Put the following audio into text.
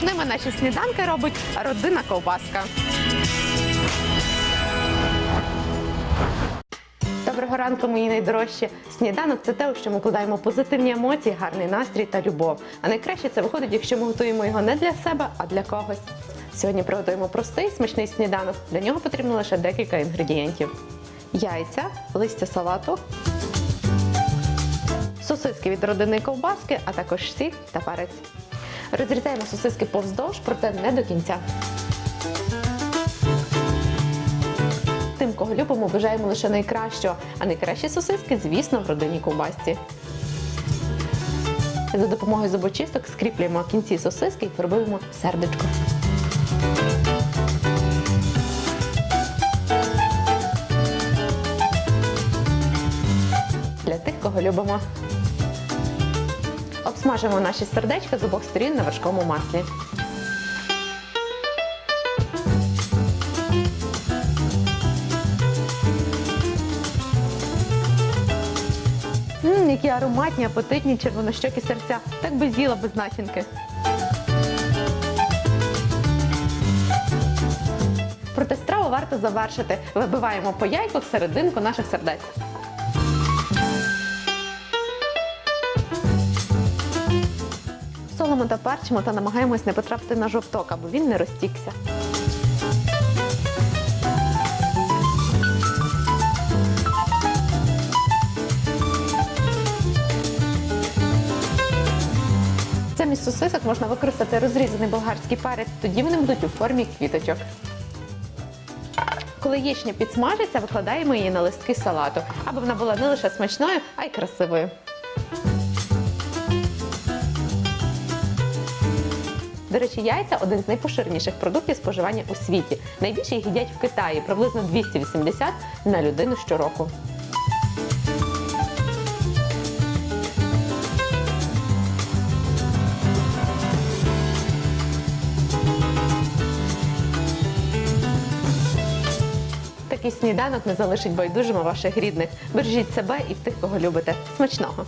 Саме наші сніданки робить родина ковбаска. Доброго ранку, мої найдорожчі. Сніданок це те, у що ми вкладаємо позитивні емоції, гарний настрій та любов. А найкраще це виходить, якщо ми готуємо його не для себе, а для когось. Сьогодні приготуємо простий смачний сніданок. Для нього потрібно лише декілька інгредієнтів: яйця, листя салату, сосиски від родини ковбаски, а також сіль та перець. Розрізаємо сосиски повздовж, проте не до кінця. Тим, кого любимо, бажаємо лише найкращого, а найкращі сосиски, звісно, в родині ковбасці. За допомогою зубочисток скріплюємо кінці сосиски і фарбуємо сердечко. Для тих, кого любимо. Обсмажимо наші сердечка з обох сторін на вершковому маслі. Ммм, які ароматні, апетитні червонощокі серця. Так би з'їла без начинки. Проте страву варто завершити. Вибиваємо по яйку в серединку наших сердець. Солимо та перчимо та намагаємось не потрапити на жовток, аби він не розтікся. Замість сосисок можна використати розрізаний болгарський перець, тоді вони будуть у формі квіточок. Коли яєчня підсмажиться, викладаємо її на листки салату, аби вона була не лише смачною, а й красивою. До речі, яйця один з найпоширеніших продуктів споживання у світі. Найбільше їх їдять в Китаї, приблизно 280 на людину щороку. Такий сніданок не залишить байдужими ваших рідних. Бережіть себе і тих, кого любите. Смачного!